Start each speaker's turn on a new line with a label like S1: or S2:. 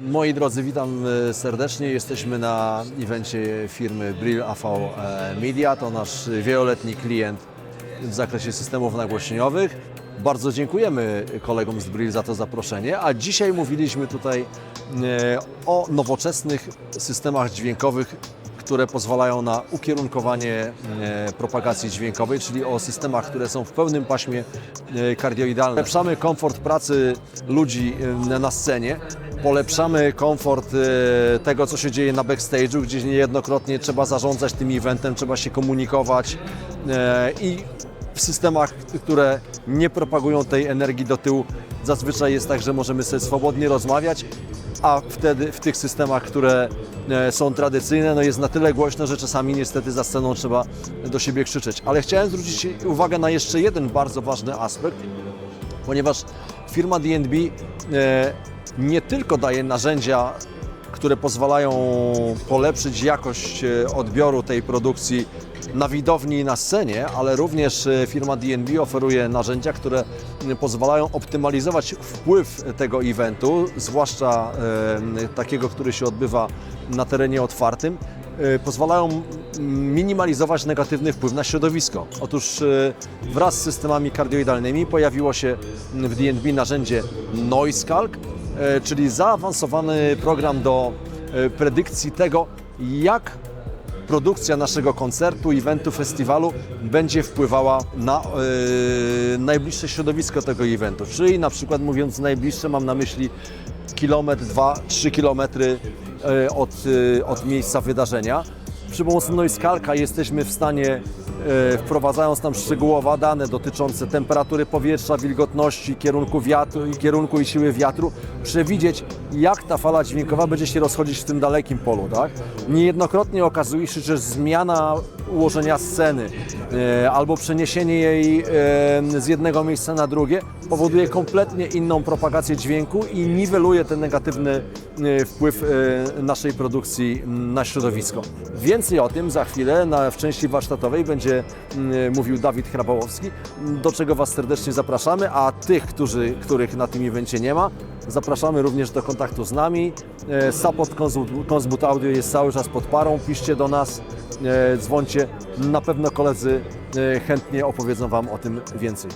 S1: Moi drodzy, witam e, serdecznie. Jesteśmy na evencie firmy Brill AV e, Media. To nasz wieloletni klient w zakresie systemów nagłośnieniowych. Bardzo dziękujemy kolegom z Brill za to zaproszenie, a dzisiaj mówiliśmy tutaj e, o nowoczesnych systemach dźwiękowych, które pozwalają na ukierunkowanie e, propagacji dźwiękowej, czyli o systemach, które są w pełnym paśmie e, kardioidalnym. Polepszamy komfort pracy ludzi e, na scenie, polepszamy komfort tego, co się dzieje na backstage'u, gdzie niejednokrotnie trzeba zarządzać tym eventem, trzeba się komunikować i w systemach, które nie propagują tej energii do tyłu, zazwyczaj jest tak, że możemy sobie swobodnie rozmawiać, a wtedy w tych systemach, które e, są tradycyjne, no jest na tyle głośno, że czasami niestety za sceną trzeba do siebie krzyczeć. Ale chciałem zwrócić uwagę na jeszcze jeden bardzo ważny aspekt, ponieważ firma D&B e, nie tylko daje narzędzia, które pozwalają polepszyć jakość e, odbioru tej produkcji na widowni i na scenie, ale również e, firma D&B oferuje narzędzia, które pozwalają optymalizować wpływ tego eventu, zwłaszcza e, takiego, który się odbywa na terenie otwartym, pozwalają minimalizować negatywny wpływ na środowisko. Otóż wraz z systemami kardioidalnymi pojawiło się w D&B narzędzie Noise Calc, e, czyli zaawansowany program do e, predykcji tego, jak produkcja naszego koncertu, eventu, festiwalu będzie wpływała na e, najbliższe środowisko tego eventu. Czyli na przykład mówiąc najbliższe mam na myśli kilometr, dwa, trzy kilometry e, od, e, od miejsca wydarzenia. Przy pomocy Noise Calca jesteśmy w stanie, e, wprowadzając tam szczegółowe dane dotyczące temperatury powietrza, wilgotności, kierunku wiatru, kierunku i siły wiatru, przewidzieć, jak ta fala dźwiękowa będzie się rozchodzić w tym dalekim polu. Tak? Niejednokrotnie okazuje się, że zmiana ułożenia sceny e, albo przeniesienie jej e, z jednego miejsca na drugie powoduje kompletnie inną propagację dźwięku i niweluje ten negatywny e, wpływ e, naszej produkcji na środowisko. Więcej o tym za chwilę na, w części warsztatowej będzie mm, mówił Dawid Hrabałowski, do czego Was serdecznie zapraszamy, a tych, którzy, których na tym evencie nie ma, zapraszamy również do kontaktu z nami. E, Support Consbut Audio jest cały czas pod parą, piszcie do nas, e, dzwońcie, na pewno koledzy e, chętnie opowiedzą Wam o tym więcej.